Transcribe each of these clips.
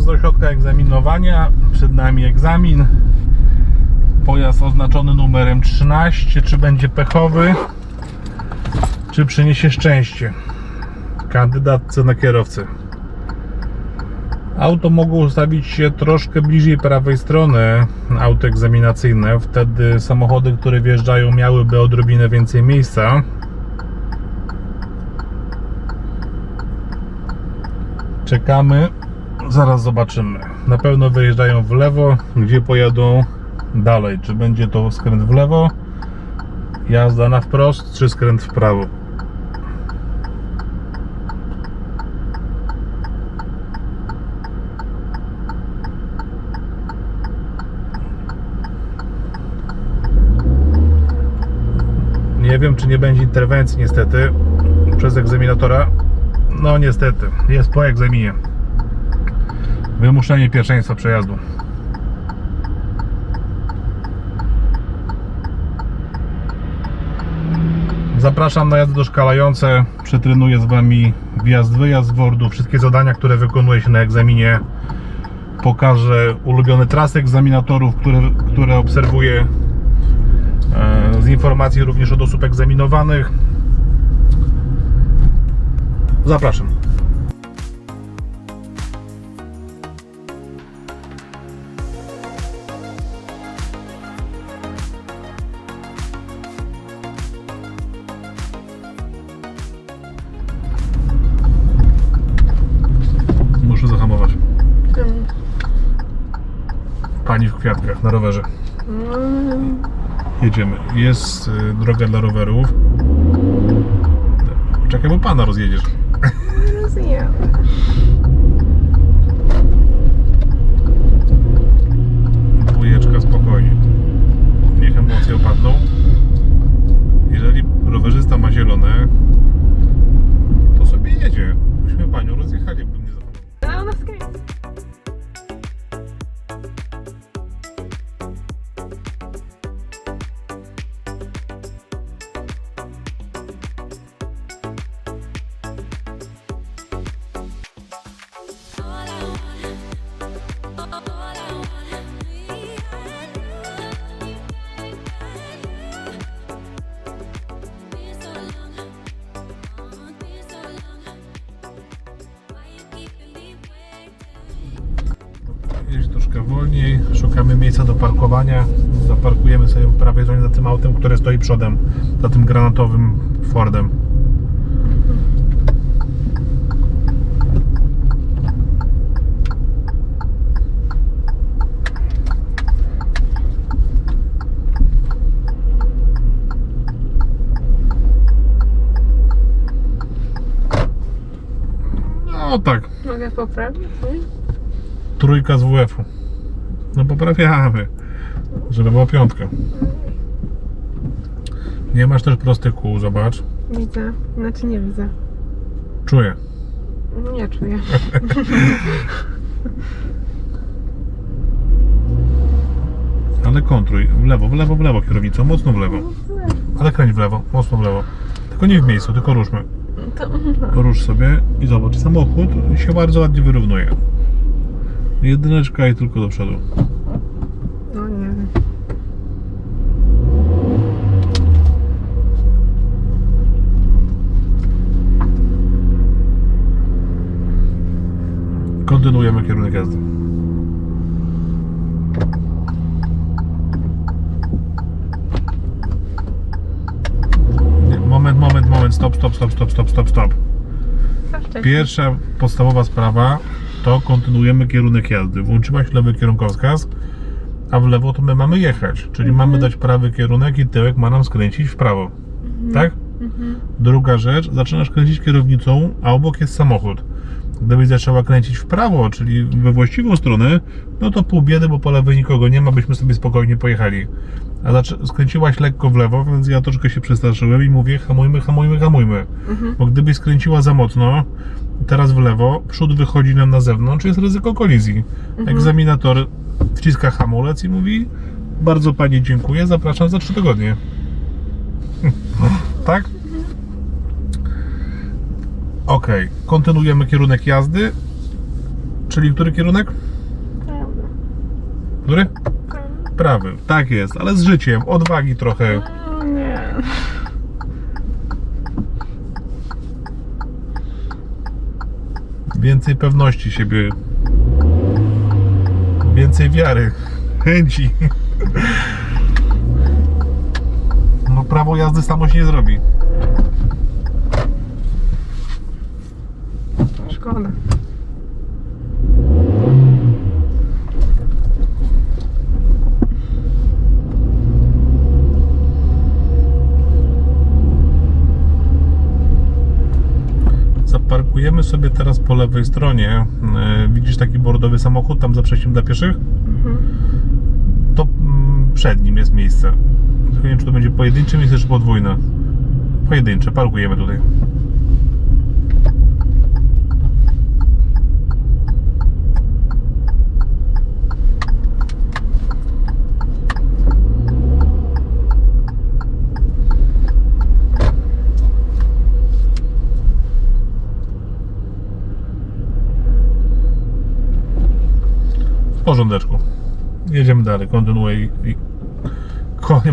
Wjazd do środka egzaminowania, przed nami egzamin. Pojazd oznaczony numerem 13, czy będzie pechowy, czy przyniesie szczęście kandydatce na kierowcę. Auto mogło ustawić się troszkę bliżej prawej strony auto egzaminacyjne. Wtedy samochody, które wjeżdżają, miałyby odrobinę więcej miejsca. Czekamy, zaraz zobaczymy. Na pewno wyjeżdżają w lewo, gdzie pojadą dalej. Czy będzie to skręt w lewo, jazda na wprost, czy skręt w prawo. Nie wiem, czy nie będzie interwencji, niestety, przez egzaminatora. No, niestety, jest po egzaminie. Wymuszenie pierwszeństwa przejazdu. Zapraszam na jazdy doszkalające. Przetrenuję z Wami wjazd, wyjazd z Wordu, wszystkie zadania, które wykonuje się na egzaminie. Pokażę ulubione trasy egzaminatorów, które, które obserwuję. E, Z informacji również od osób egzaminowanych. Zapraszam. Pani w kwiatkach na rowerze. Jedziemy. Jest y, droga dla rowerów. Czekaj, bo pana rozjedziesz. Troszkę wolniej. Szukamy miejsca do parkowania. Zaparkujemy sobie stronie za tym autem, które stoi przodem. Za tym granatowym Fordem. No tak, Mogę poprawić? nie? trójka z WF-u. No poprawiamy, żeby była piątka. Nie masz też prostych kół, zobacz. Widzę. Znaczy nie widzę. Czuję. Nie czuję. Ale kontruj. W lewo, w lewo, w lewo kierownicą, mocno w lewo. Ale kręć w lewo, mocno w lewo. Tylko nie w miejscu, tylko ruszmy. To, Rusz sobie i zobacz, samochód się bardzo ładnie wyrównuje. Jedyneczka i tylko do przodu. no nie wiem. Kontynuujemy kierunek jazdy. Moment, moment, moment, stop, stop, stop, stop, stop, stop, stop. Pierwsza podstawowa sprawa to kontynuujemy kierunek jazdy. Włączyłaś lewy kierunkowskaz, a w lewo to my mamy jechać, czyli mamy dać prawy kierunek i tyłek ma nam skręcić w prawo. Tak? Mhm. Druga rzecz, zaczynasz kręcić kierownicą, a obok jest samochód. Gdybyś zaczęła kręcić w prawo, czyli we właściwą stronę, no to pół biedy, bo po lewej nikogo nie ma, byśmy sobie spokojnie pojechali. A zaczę- skręciłaś lekko w lewo, więc ja troszkę się przestraszyłem i mówię hamujmy, hamujmy, hamujmy. Mhm. Bo gdybyś skręciła za mocno, teraz w lewo, przód wychodzi nam na zewnątrz, jest ryzyko kolizji. Egzaminator wciska hamulec i mówi bardzo Pani dziękuję, zapraszam za trzy tygodnie. tak? Ok, kontynuujemy kierunek jazdy. Czyli który kierunek? Który? Prawda. Prawy. Tak jest, ale z życiem, odwagi trochę. No nie. Więcej pewności siebie. Więcej wiary, chęci. No prawo jazdy samo się nie zrobi. Szkoda. Zaparkujemy sobie teraz po lewej stronie. E, Widzisz taki bordowy samochód tam za przejściem dla pieszych? Mhm. To mm, przed nim jest miejsce. Tylko nie wiem, czy to będzie pojedyncze miejsce, czy podwójne. Pojedyncze, parkujemy tutaj. W porządeczku. Jedziemy dalej, kontynuuję i,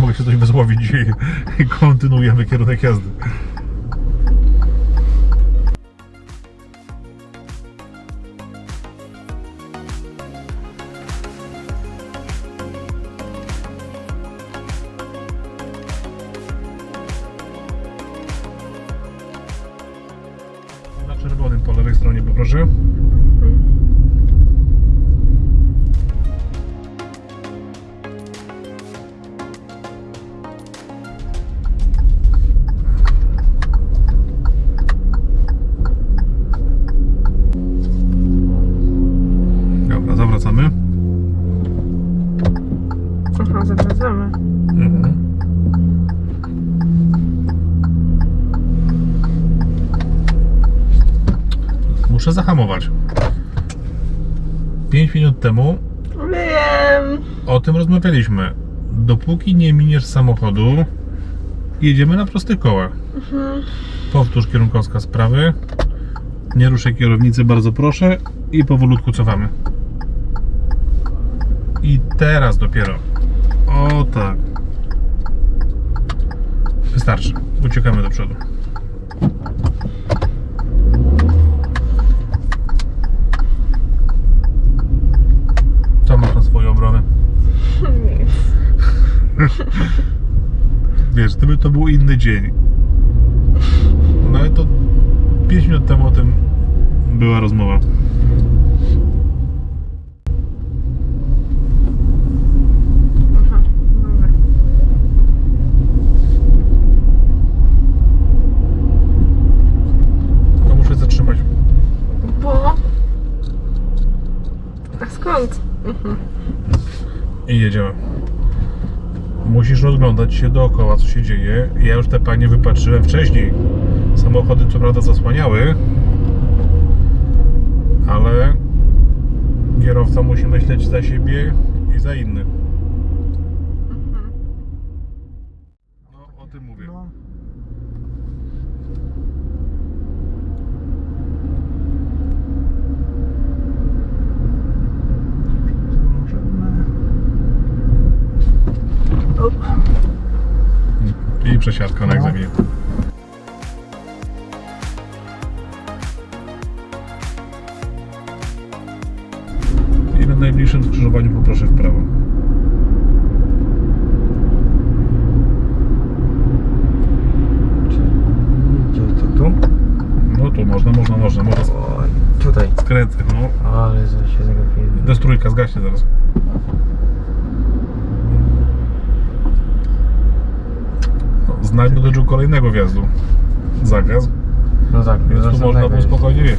mogę się coś wysłowić dzisiaj i kontynuujemy kierunek jazdy. Na czerwonym po lewej stronie poproszę. Muszę zahamować. 5 minut temu Wiem. o tym rozmawialiśmy. Dopóki nie miniesz samochodu, jedziemy na prostych kołach. Powtórz kierunkowskaz prawy. Nie ruszaj kierownicy, bardzo proszę. I powolutku cofamy. I teraz dopiero. O tak. Wystarczy. Uciekamy do przodu. Co masz na swoją obronę? Nic. Wiesz, gdyby to był inny dzień. No ale to 5 minut temu o tym była rozmowa. Aha, dobra. To muszę zatrzymać. Bo... A skąd? Mhm. I jedziemy. Musisz rozglądać się dookoła, co się dzieje. Ja już te panie wypatrzyłem wcześniej. Samochody co prawda zasłaniały, ale kierowca musi myśleć za siebie i za innych. Mhm. No, o tym mówię. O, I przesiadka na No. egzaminie. I na najbliższym skrzyżowaniu poproszę w prawo. Gdzie to tu? No tu można, można, można, można O, tutaj. skręcać, no. Ale zaraz się zagapiłem. To jest trójka, zgaśnie zaraz. Znajdź dotyczą kolejnego wjazdu. Zakaz, No tak, więc tu można było spokojnie jechać.